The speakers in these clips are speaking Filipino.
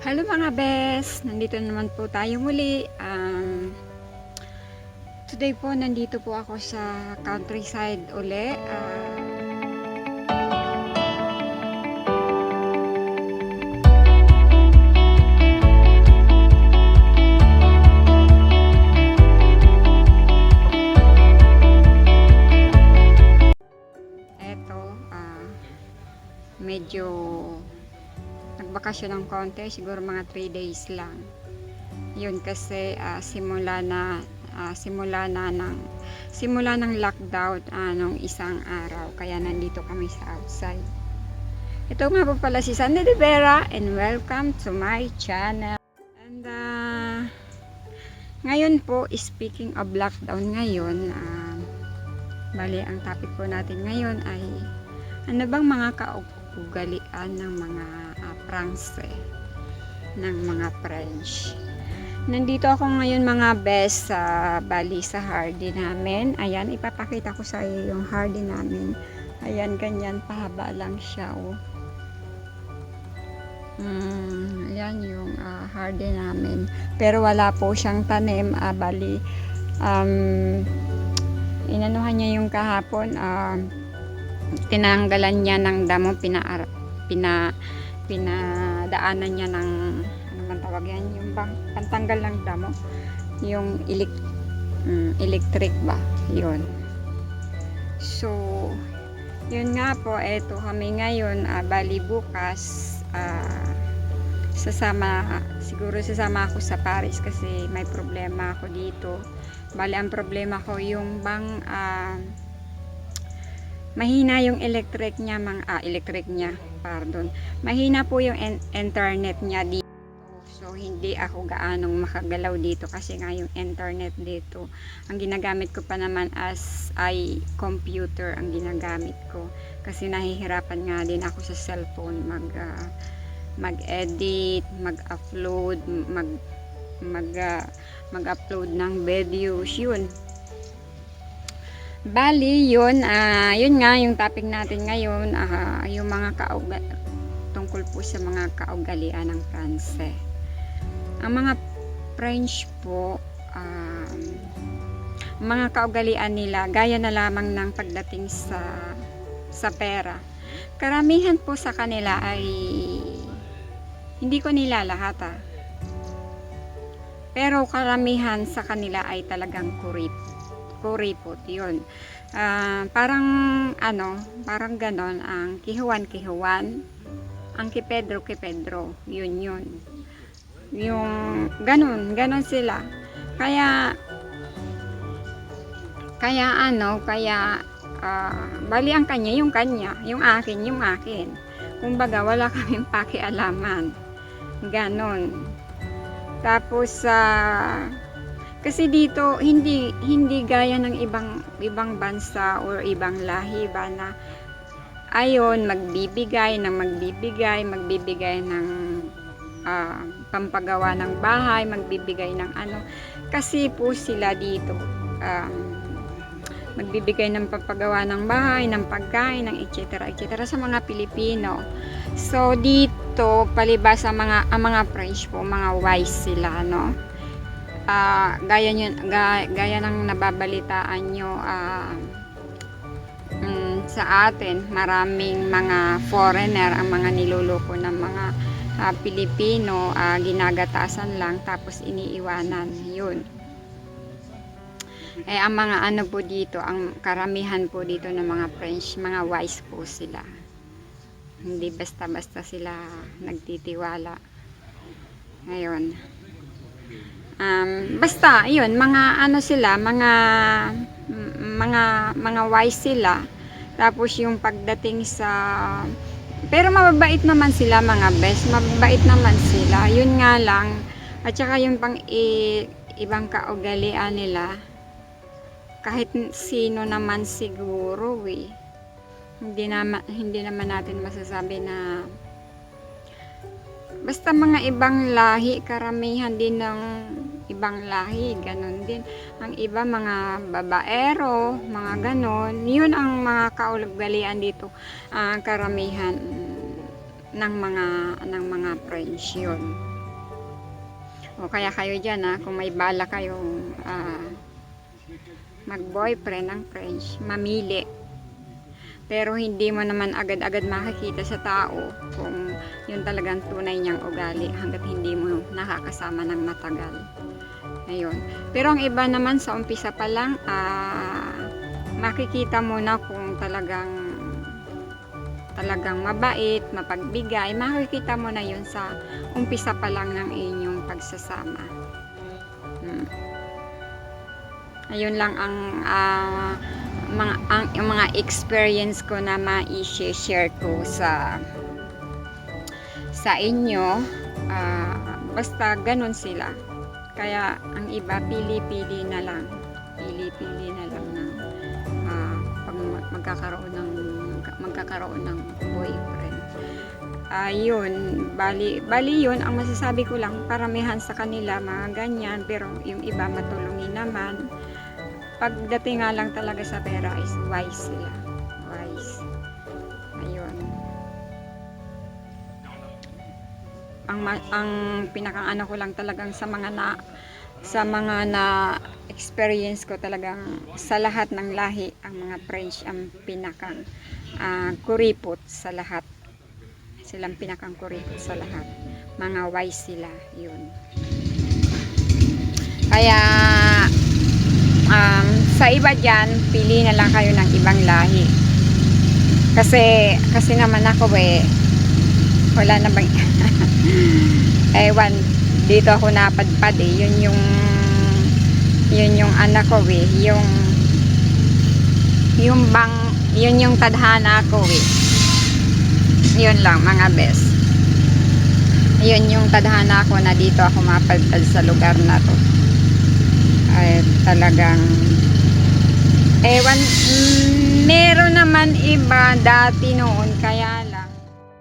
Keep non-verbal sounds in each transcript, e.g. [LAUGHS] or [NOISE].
Hello mga bes! Nandito naman po tayo muli. Um, today po, nandito po ako sa countryside uli. Ah, medyo nagbakasyon ng konti, siguro mga 3 days lang. Yun kasi ah, simula na ah, simula na ng simula ng lockdown nung isang araw kaya nandito kami sa outside. Ito nga po pala si Sandy Rivera and welcome to my channel. And ah, ngayon po, speaking of lockdown ngayon, ah, bali ang topic po natin ngayon ay ano bang mga kaugalian ng mga uh, Pranse, ng mga French. Nandito ako ngayon mga best sa bali sa hardy namin. Ayan, ipapakita ko sa iyo yung hardy namin. Ayan, ganyan, pahaba lang siya. Oh. Mm, ayan yung ah, hardy namin. Pero wala po siyang tanim. Ah, bali, um, inanuhan niya yung kahapon. ah, tinanggalan niya ng damo, pina, pina, pinadaanan niya ng, ano man tawag yan, yung bang, pantanggal ng damo, yung elec, mm, electric ba, yun. So, yun nga po, eto kami ngayon, ah, bali bukas, ah, sasama, siguro sasama ako sa Paris kasi may problema ako dito. Bali, ang problema ko yung bang, ah, mahina yung electric niya mang ah, electric niya pardon. Mahina po yung internet niya dito so hindi ako gaanong makagalaw dito kasi nga yung internet dito ang ginagamit ko pa naman as ay computer ang ginagamit ko. Kasi nahihirapan nga din ako sa cellphone mag ah, mag-edit mag-upload mag mag ah, mag-upload ng videos yun Bali, yun, ah, yun nga yung topic natin ngayon, ah, yung mga kauga tungkol po sa mga kaugalian ng Pranse. Ang mga French po, um, mga kaugalian nila, gaya na lamang ng pagdating sa sa pera. Karamihan po sa kanila ay hindi ko nila lahat ah. Pero karamihan sa kanila ay talagang kurip kuripot yun. Ah, parang ano, parang ganon ang kihuan-kihuan, ang kipedro kipedro, yun yun. Yung ganon, ganon sila. Kaya kaya ano, kaya ah, bali ang kanya yung kanya, yung akin yung akin. Kumbaga wala [LAUGHS] kaming pakialaman. Ganon. Tapos sa kasi dito hindi hindi gaya ng ibang ibang bansa or ibang lahi ba na ayon magbibigay ng magbibigay, magbibigay ng ah, pampagawa ng bahay, magbibigay ng ano. Kasi po sila dito um, magbibigay ng pampagawa ng bahay, ng pagkain, ng etc. etc. sa mga Pilipino. So dito palibas sa mga ang mga French po, mga wise sila, no? Ah, gaya nyo, gaya, gaya ng nababalitaan nyo ah, mm, sa atin, maraming mga foreigner ang mga niloloko ng mga ah, Pilipino, ah, ginagatasan lang tapos iniiwanan, yun. Eh, ang mga ano po dito, ang karamihan po dito ng mga French, mga wise po sila. Hindi basta-basta sila nagtitiwala. Ngayon, um, basta yun mga ano sila mga mga mga wise sila. Tapos yung pagdating sa pero mababait naman sila mga best. Mababait naman sila. Yun nga lang. At saka yung pang i- ibang kaugalian nila kahit sino naman siguro eh. Hindi naman hindi naman natin masasabi na Basta mga ibang lahi, karamihan din ng ibang lahi, ganon din. Ang iba mga babaero, mga ganon. Yun ang mga kaulagalian dito, ah, karamihan. ng mga ng mga friends yun. O kaya kayo dyan ha, kung may bala kayong ah, mag-boyfriend ng French, mamili. Pero hindi mo naman agad-agad makikita sa tao kung yun talagang tunay niyang ugali hanggat hindi mo nakakasama ng matagal. Ayun. Pero ang iba naman sa umpisa pa lang, ah, makikita mo na kung talagang talagang mabait, mapagbigay, makikita mo na yun sa umpisa pa lang ng inyong pagsasama. Hmm. Ayun lang ang ah, mga ang yung mga experience ko na ma-share ko sa sa inyo. Ah, basta ganun sila. Kaya ang iba pili-pili na lang. Pili-pili na lang ng ah, pag ma- magkakaroon ng magkakaroon ng boyfriend. Ayun, bali, bali yun, ang masasabi ko lang, paramihan sa kanila, mga ganyan, pero yung iba matulungin naman. Pagdating nga lang talaga sa pera is wise sila. Ang, ang pinakang ano ko lang talagang sa mga na sa mga na experience ko talagang sa lahat ng lahi ang mga French ang pinakang ah, kuripot sa lahat. Silang pinakang kuripot sa lahat. Mga wise sila yun. Kaya um, sa iba dyan pili na lang kayo ng ibang lahi. Kasi kasi naman ako eh wala na bang [LAUGHS] ewan dito ako napadpad eh. Yun yung yun yung anak ko eh. Yung yung bang yun yung tadhana ko eh. Yun lang mga best yun yung tadhana ko na dito ako mapadpad sa lugar na to. Ay talagang ewan mm, meron naman iba dati noon kaya lang.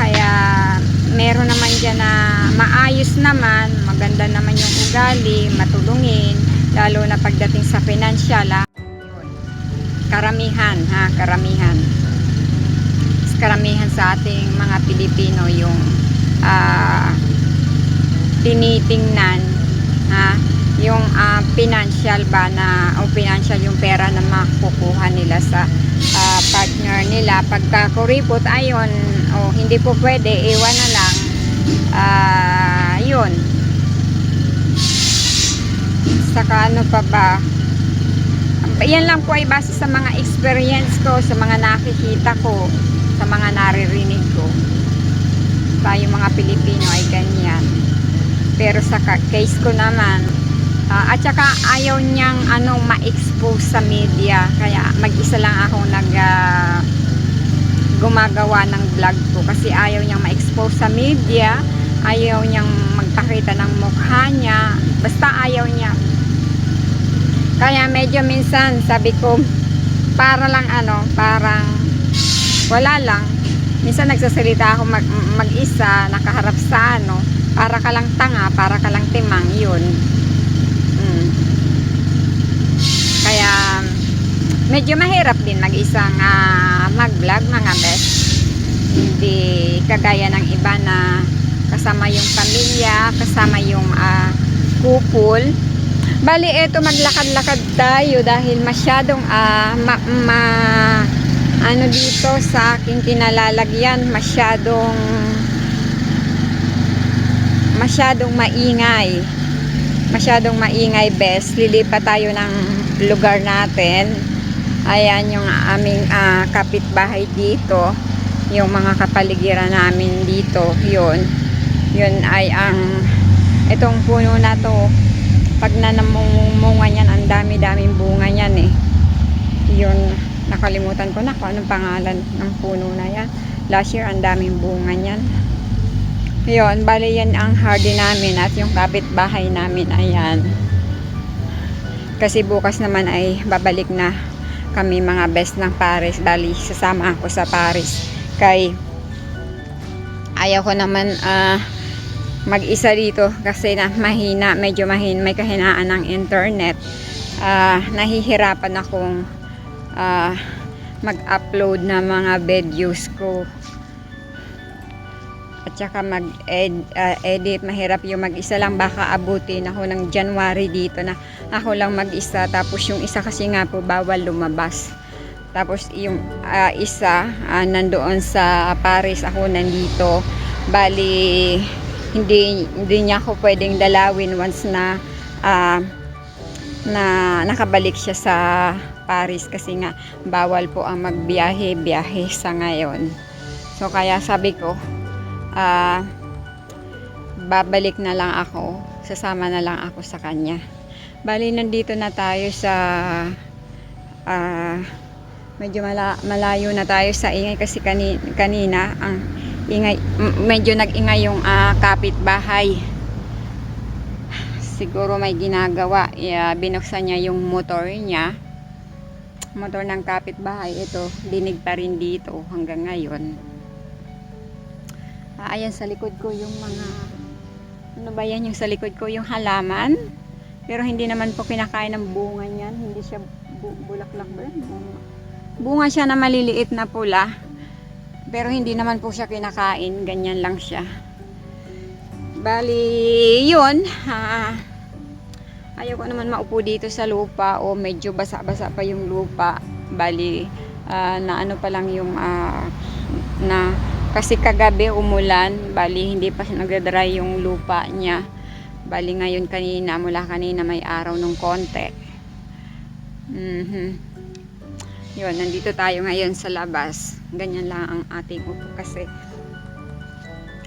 Kaya meron naman dyan na maayos naman maganda naman yung ugali matulungin lalo na pagdating sa financial ha. Yun. karamihan ha karamihan karamihan sa ating mga Pilipino yung ah, tinitingnan ha yung ah, financial ba na o financial yung pera na makukuha nila sa ah, partner nila. Pagka kuripot ayon o hindi po pwede iwan na lang. Ah yun. Saka ano pa ba? Yan lang po ay base sa mga experience ko sa mga nakikita ko sa mga naririnig ko. Tayo mga Pilipino ay ganyan. Pero sa case ko naman ah, at saka ayaw niyang ano ma-expose sa media. Kaya mag-isa lang akong nag ah, gumagawa ng vlog ko. Kasi ayaw niyang ma-expose sa media. Ayaw niyang magpakita ng mukha niya. Basta ayaw niya. Kaya medyo minsan sabi ko para lang ano parang wala lang. Minsan nagsasalita ako mag, mag-isa nakaharap sa ano para ka lang tanga para ka lang timang yun mm. kaya medyo mahirap din mag-isang ah, mag-vlog mga best hindi kagaya ng iba na kasama yung pamilya kasama yung ah, couple. Bali eto maglakad-lakad tayo dahil masyadong ah, ma, ma- ano dito sa aking kinalalagyan masyadong masyadong maingay. Masyadong maingay best lilipat tayo ng lugar natin ayan yung aming ah, kapitbahay dito. Yung mga kapaligiran namin dito. Yun. Yun ay ang itong puno na to. Pag nanamunga niyan ang dami daming bunga niyan eh. Yun. Nakalimutan ko na kung anong pangalan ng puno na yan. Last year ang daming bunga niyan. Yun. Bali yan ang hardy namin at yung kapitbahay namin. Ayan. Kasi bukas naman ay babalik na kami mga best ng Paris bali sasama ako sa Paris kay ayaw ko naman ah mag-isa dito kasi na mahina, medyo mahin, may kahinaan ng internet. Ah, nahihirapan akong ah, mag-upload na mga videos ko. At saka mag-edit. mahirap yung mag-isa lang. Baka abutin ako ng January dito na ako lang mag-isa. Tapos yung isa kasi nga po bawal lumabas. Tapos yung ah, isa ah, nandoon sa Paris, ako nandito. Bali, hindi, hindi niya ako pwedeng dalawin once na ah, na nakabalik siya sa Paris kasi nga bawal po ang magbiyahe-biyahe sa ngayon. So kaya sabi ko, ah babalik na lang ako, sasama na lang ako sa kanya. Bali nandito na tayo sa ah medyo mala- malayo na tayo sa ingay kasi kani- kanina ang ingay medyo nag-ingay yung ah, kapitbahay. Siguro may ginagawa. Yeah, binuksan niya yung motor niya. Motor ng kapitbahay. Ito dinig pa rin dito hanggang ngayon ah, ayan sa likod ko yung mga ano ba yan yung sa likod ko yung halaman. Pero hindi naman po kinakain ng bunga niyan. Hindi siya bu- bulaklak ba bunga. Bunga siya na maliliit na pula. Pero hindi naman po siya kinakain. Ganyan lang siya. Bali yun ah, ayaw ko naman maupo dito sa lupa o medyo basa-basa pa yung lupa. Bali ah, na ano pa lang yung ah, na kasi kagabi umulan. Bali hindi pa nagdadry yung lupa niya. Bali ngayon kanina mula kanina may araw ng konti. Mhm yun nandito tayo ngayon sa labas. Ganyan lang ang ating upo kasi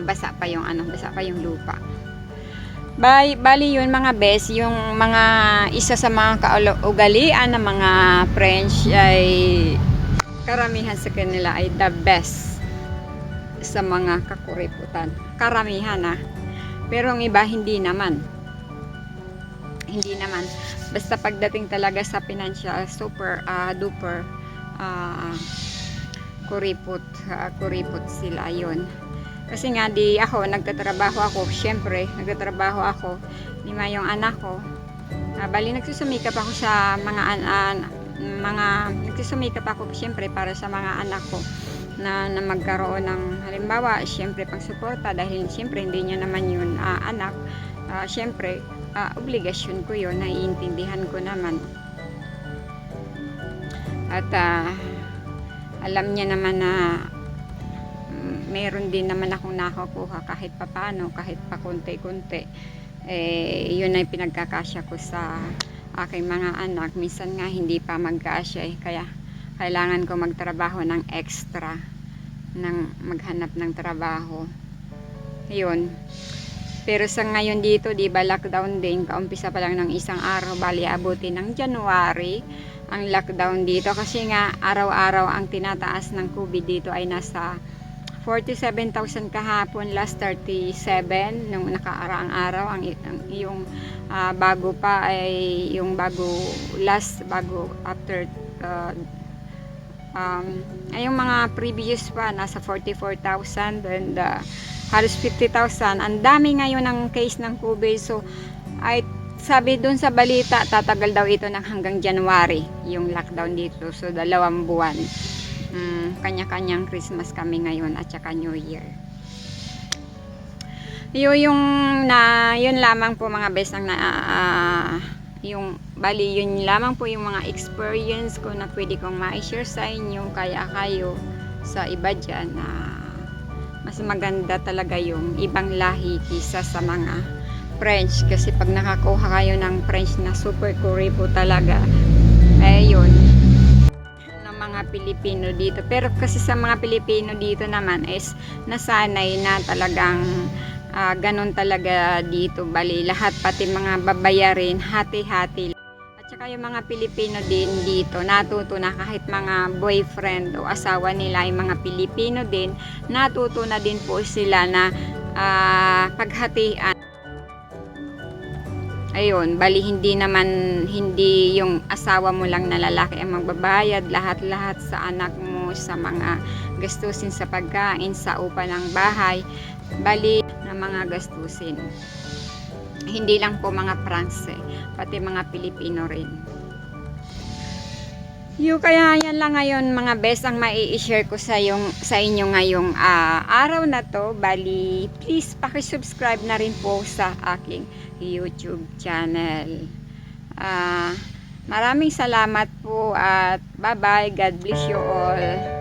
basa pa yung ano basa pa yung lupa. Bali, bali yun mga bes, yung mga isa sa mga kaugalian ng mga French ay karamihan sa kanila ay the best sa mga kakuriputan. Karamihan ah. Pero ang iba hindi naman. Hindi naman. Basta pagdating talaga sa financial super ah, duper ah, kuripot, ah, kuripot sila yon kasi nga di ako, nagtatrabaho ako, syempre, nagtatrabaho ako, lima yung anak ko. Ah, bali nagsusumikap ako sa mga an, an- mga nagsusumikap ako syempre para sa mga anak ko na, na magkaroon ng halimbawa syempre pang suporta dahil syempre hindi niya naman yun ah, anak Ah, syempre ah, obligasyon ko yun naiintindihan ko naman at ah, alam niya naman na mm, meron din naman akong nakukuha kahit papano, kahit pa konti-konti. Eh, yun ay pinagkakasya ko sa aking mga anak. Minsan nga hindi pa magkasya eh. Kaya kailangan ko magtrabaho ng extra ng maghanap ng trabaho. Yun. Pero sa ngayon dito, di ba lockdown din, kaumpisa pa lang ng isang araw, bali abutin ng January ang lockdown dito kasi nga araw-araw ang tinataas ng COVID dito ay nasa 47,000 kahapon last 37 nung nakaraang araw ang, ang yung ah, bago pa ay yung bago last bago after uh, um, ay yung mga previous pa nasa 44,000 and uh, halos 50,000 ang dami ngayon ng case ng COVID. So ay sabi doon sa balita tatagal daw ito ng hanggang January yung lockdown dito. So dalawang buwan. Mm, kanya-kanyang Christmas kami ngayon at saka New Year. Yun yung na yun lamang po mga best ang na ah, yung bali yun lamang po yung mga experience ko na pwede kong ma-share sa inyo kaya kayo sa iba dyan na mas maganda talaga yung ibang lahi kisa sa mga French. Kasi pag nakakuha kayo ng French na super curry po talaga eh yun ng mga Pilipino dito. Pero kasi sa mga Pilipino dito naman is nasanay na talagang ah, ganun talaga dito. Bali lahat pati mga babayarin hati-hati. At saka yung mga Pilipino din dito natuto na kahit mga boyfriend o asawa nila ay mga Pilipino din natuto na din po sila na ah, paghatian. Ayun, bali hindi naman, hindi yung asawa mo lang na lalaki ang magbabayad, lahat-lahat sa anak mo, sa mga gastusin sa pagkain, sa upa ng bahay, bali mga gastusin. Hindi lang po mga Pranse, pati mga Pilipino rin. Yung kaya yan lang ngayon mga best ang mai-share ko sa yung sa inyo ngayong ah, araw na to. Bali, please paki-subscribe na rin po sa aking YouTube channel. Ah, maraming salamat po at bye-bye. God bless you all.